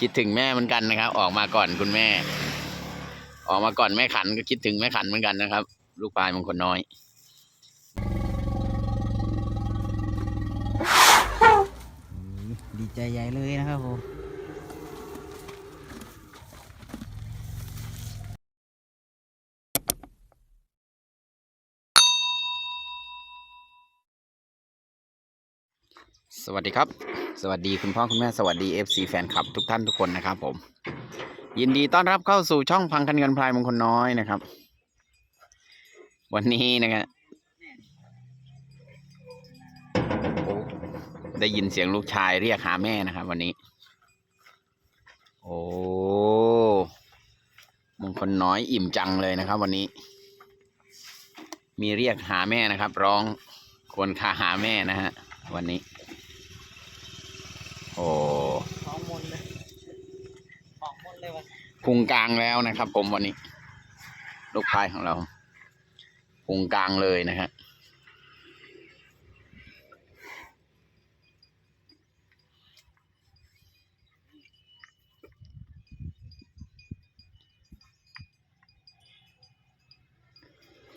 คิดถึงแม่เหมือนกันนะครับ ออกมาก่อนคุณแม่ ออกมาก่อนแม่ขันก็คิดถึงแม่ขันเหมือนกันนะครับ ลูกปลายมงคลน้อย ดีใจใหญ่เลยนะครับผม สวัสดีครับ สวัสดีคุณพ่อคุณแม่สวัสดี FC แฟนคลับทุกท่านทุกคนนะครับผม ยินดีต้อนรับเข้าสู่ช่องพังคันเงินพลายมงคลน้อยนะครับ วันนี้นะครับโอ้ได้ยินเสียงลูกชายเรียกหาแม่นะครับ วันนี้ โอ้มงคลน้อยอิ่มจังเลยนะครับ วันนี้ มีเรียกหาแม่นะครับ ร้องควรคาหาแม่นะฮะ วันนี้ โอ้ของมนเลยของมนเลยวะพุงกลางแล้วนะครับ ผมวันนี้ ลูกพายของเราพุงกลางเลยนะฮะ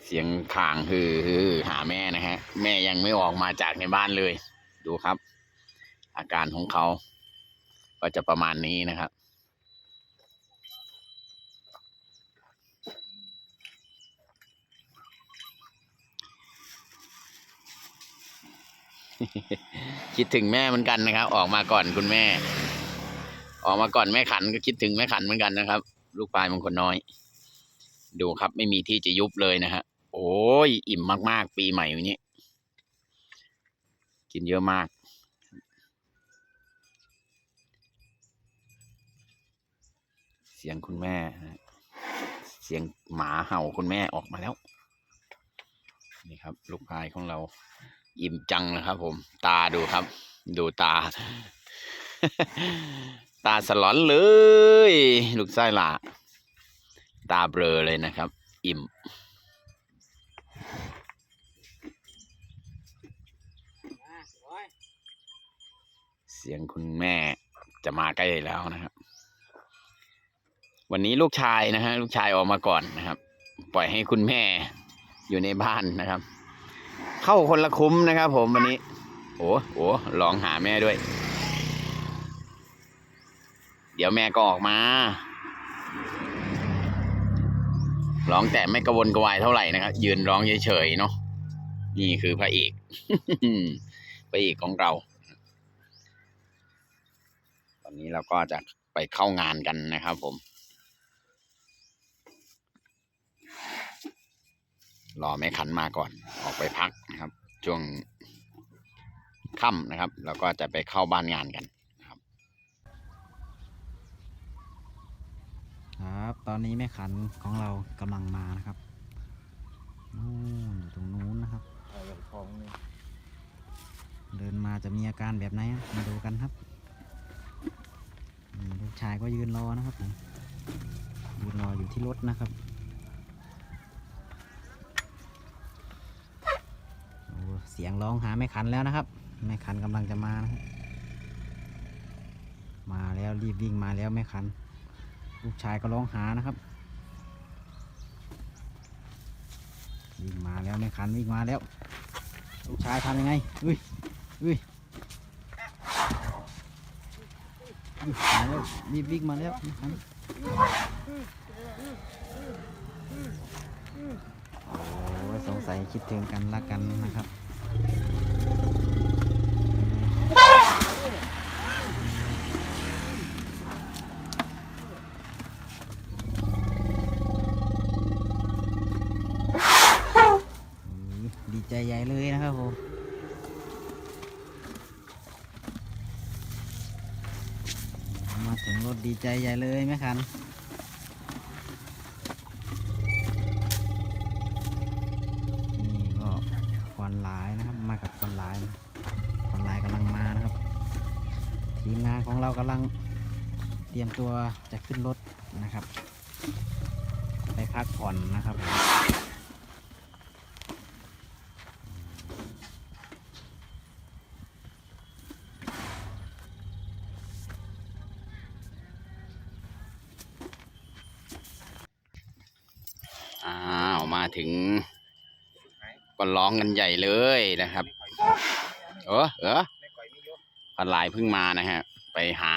เสียงข่างคือคือหาแม่นะฮะ แม่ยังไม่ออกมาจากในบ้านเลย ดูครับ อาการของเขา ก็จะประมาณนี้นะครับ คิดถึงแม่เหมือนกันนะครับ ออกมาก่อนคุณแม่ ออกมาก่อนแม่ขันก็คิดถึงแม่ขันเหมือนกันนะครับ ลูกปลายมงคลน้อยดูครับไม่มีที่จะยุบเลยนะฮะ โอ้ย อิ่มมาก ๆ ปีใหม่วันนี้ กินเยอะมาก เสียงคุณแม่ เสียงหมาเห่าคุณแม่ออกมาแล้ว นี่ครับ ลูกพายของเรา อิ่มจังนะครับผม ตาดูครับ ดูตา ตาสลอนเลย ลูกไส้หล่าตาเบลอเลยนะครับ อิ่ม สียงคุณแม่จะมาใกล้แล้วนะครับ วันนี้ลูกชายนะฮะลูกชายออกมาก่อนนะครับ ปล่อยให้คุณแม่อยู่ในบ้านนะครับ เข้าคนละคุ้มนะครับ ผมวันนี้ โอ้โหร้องหาแม่ด้วย เดี๋ยวแม่ก็ออกมาร้องแต่ไม่กระวนกระวายเท่าไหร่นะครับ ยืนร้องเฉยๆเนาะนี่คือพระเอกพระเอกของเรา ตอนนี้เราก็จะไปเข้างานกันนะครับผม รอแม่ขันมาก่อนออกไปพักนะครับ ช่วงค่ำนะครับ แล้วก็จะไปเข้าบ้านงานกันนะครับ ครับ ตอนนี้แม่ขันของเรากำลังมานะครับนู่นอยู่ตรงนู้นนะครับเดินมาจะมีอาการแบบไหนอะมาดูกันครับนี่ลูก ชายก็ยืนรอนะครับผมยืนรออยู่ที่รถนะครับเสียงร้องหาแม่ขันแล้วนะครับแม่ขันกำลังจะมานะมาแล้วรีบวิ่งมาแล้วแม่ขัน ลูกชายก็ร้องหานะครับวิ่งมาแล้วแม่ขันวิ่งมาแล้ว ลูกชายทำยังไงอุ้ยอุ้ยอุ้ย มาแล้วรีบวิ่งมาแล้วหันโอ้สงสัยคิดถึงกันรักกันนะครับ อืมดีใจใหญ่เลยนะครับผม มาถึงรถดีใจใหญ่เลยไหมคันนี่ก็ควันหลายนะครับ มากับควันหลายนะควันหลายกำลังมานะครับ ทีมงานของเรากำลังเตรียมตัวจะขึ้นรถนะครับ ไปพักผ่อนนะครับผม ถึงก็ร้องกันใหญ่เลยนะครับเออเออพันหลายเพิ่งมานะฮะไปหา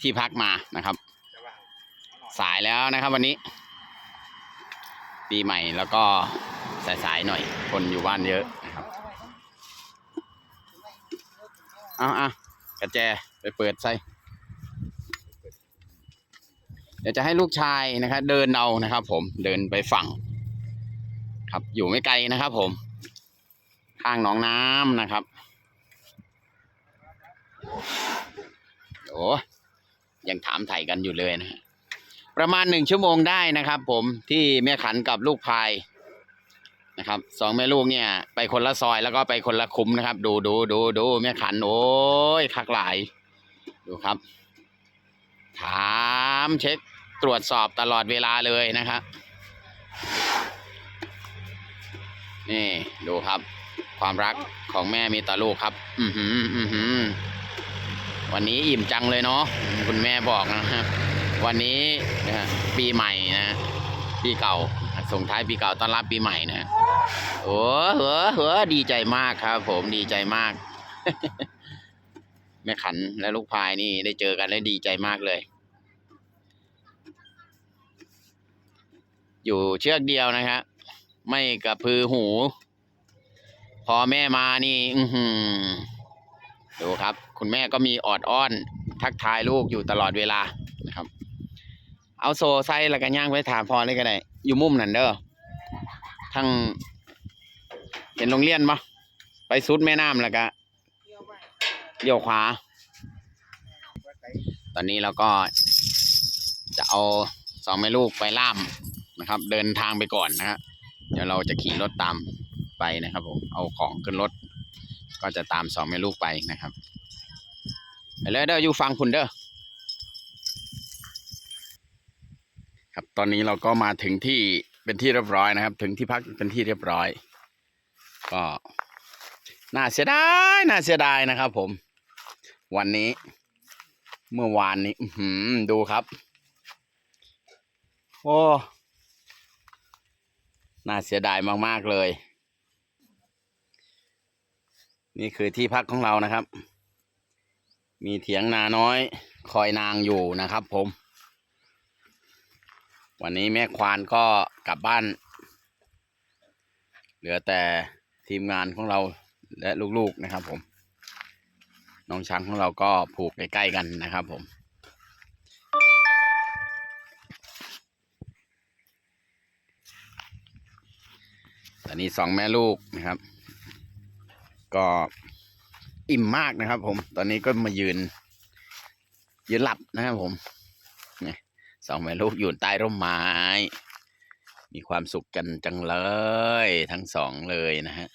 ที่พักมานะครับ สายแล้วนะครับวันนี้ ปีใหม่แล้วก็สายๆหน่อย คนอยู่บ้านเยอะนะครับเอาเอากระแจไปเปิดใส่เดี๋ยวจะให้ลูกชายนะครับ เดินเอานะครับ ผมเดินไปฝั่ง ครับ อยู่ไม่ไกลนะครับ ผม ข้างหนองน้ำนะครับโอ้ยังถามไถ่กันอยู่เลยนะฮะประมาณหนึ่งชั่วโมงได้นะครับ ผมที่แม่ขันกับลูกพายนะครับสองแม่ลูกเนี่ย ไปคนละซอยแล้วก็ไปคนละคุ้มนะครับ ดูดูดูดูแม่ขัน โอ้ยคักหลาย ดูครับ ถามเช็คตรวจสอบตลอดเวลาเลยนะครับ นี่ดูครับ ความรักของแม่มีต่อลูกครับ อือหืออือหือวันนี้อิ่มจังเลยเนาะคุณแม่บอกนะครับ วันนี้นะปีใหม่นะปีเก่าส่งท้ายปีเก่าต้อนรับปีใหม่นะโอ้เหอเหอดีใจมากครับ ผมดีใจมาก แม่ขันและลูกพายนี่ได้เจอกันแล้วดีใจมากเลย อยู่เชือกเดียวนะครับ ไม่กระพือหู พอแม่มานี่ อืดูครับ คุณแม่ก็มีออดอ้อน ทักทายลูกอยู่ตลอดเวลานะครับ เอาโซไซแล้วก็ย่างไปถามพอเลยก็ได้ อยู่มุมนั่นเด้อทั้งเห็นโรงเรียนปะไปสุดแม่น้ำแล้วก็เลี้ยวขวา ตอนนี้เราก็จะเอาสองแม่ลูกไปล่ามนะครับ เดินทางไปก่อนนะฮะ เดี๋ยวเราจะขี่รถตามไปนะครับผมเอาของขึ้นรถ ก็จะตามสองแม่ลูกไปนะครับไปเลยเด้ออยู่ฟังคุณเด้อครับตอนนี้เราก็มาถึงที่เป็นที่เรียบร้อยนะครับ ถึงที่พักเป็นที่เรียบร้อย ก็น่าเสียดายน่าเสียดายนะครับ ผม วันนี้เมื่อวานนี้ อืดูครับ โอ้ น่าเสียดายมากๆเลย นี่คือที่พักของเรานะครับ มีเถียงนาน้อย คอยนางอยู่นะครับ ผม วันนี้แม่ควานก็กลับบ้าน เหลือแต่ทีมงานของเราและลูกๆนะครับ ผม น้องช้างของเราก็ผูกใกล้ๆกันนะครับ ผม ตอนนี้สองแม่ลูกนะครับ ก็อิ่มมากนะครับ ผม ตอนนี้ก็มายืน ยืนหลับนะครับผมนี่สองแม่ลูกอยู่ใต้ร่มไม้ มีความสุขกันจังเลย ทั้งสองเลยนะฮะ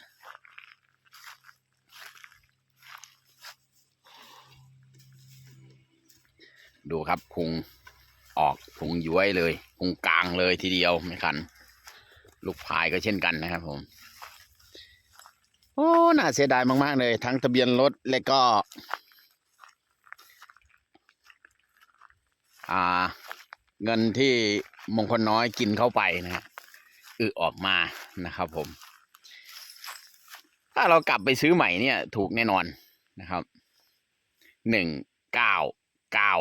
ดูครับพุงออกพุงย้วยเลยพุงกลางเลยทีเดียวไม่คัน ลูกพายก็เช่นกันนะครับ ผม โอ้ น่าเสียดายมากๆเลย ทั้งทะเบียนรถและก็ อ่า เงินที่มงคลน้อยกินเข้าไปนะฮะอึออกมานะครับ ผม ถ้าเรากลับไปซื้อใหม่เนี่ย ถูกแน่นอนนะครับหนึ่งเก้าเก้า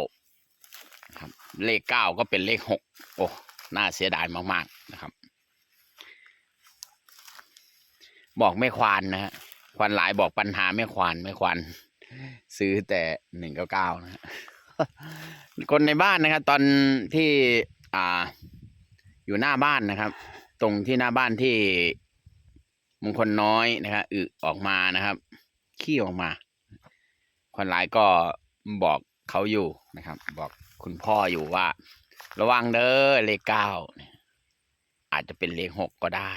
ครับเลขเก้าก็เป็นเลขหกโอ้ น่าเสียดายมาก ๆ นะครับ บอกแม่ควานนะฮะควานหลายบอกปัญหาแม่ควานแม่ควานซื้อแต่หนึ่งเก้าเก้านะฮะคนในบ้านนะครับ ตอนที่อ่า อยู่หน้าบ้านนะครับ ตรงที่หน้าบ้านที่มงคลน้อยนะครับอึออกมานะครับ ขี้ออกมา คนร้ายก็บอกเขาอยู่นะครับ บอกคุณพ่ออยู่ว่า ระวังเด้อเลขเก้าอาจจะเป็นเลขหกก็ได้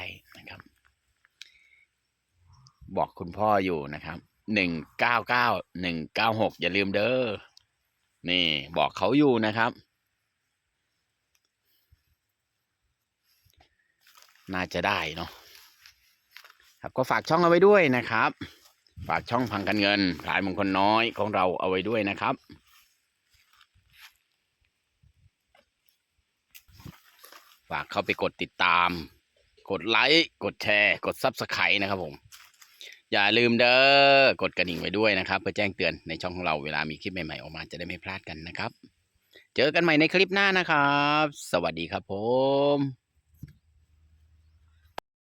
บอกคุณพ่ออยู่นะครับหนึ่งเก้าเก้าหนึ่งเก้าหกอย่าลืมเด้อนี่บอกเขาอยู่นะครับ น่าจะได้เนาะครับก็ฝากช่องเอาไว้ด้วยนะครับ ฝากช่องพังกันเงินขายมงคลน้อยของเราเอาไว้ด้วยนะครับฝากเข้าไปกดติดตาม กดไลค์ กดแชร์ กดซับสไครต์นะครับผม อย่าลืมเด้อกดกระดิ่งไว้ด้วยนะครับ เพื่อแจ้งเตือนในช่องของเราเวลามีคลิปใหม่ๆออกมาจะได้ไม่พลาดกันนะครับ เจอกันใหม่ในคลิปหน้านะครับ สวัสดีครับผม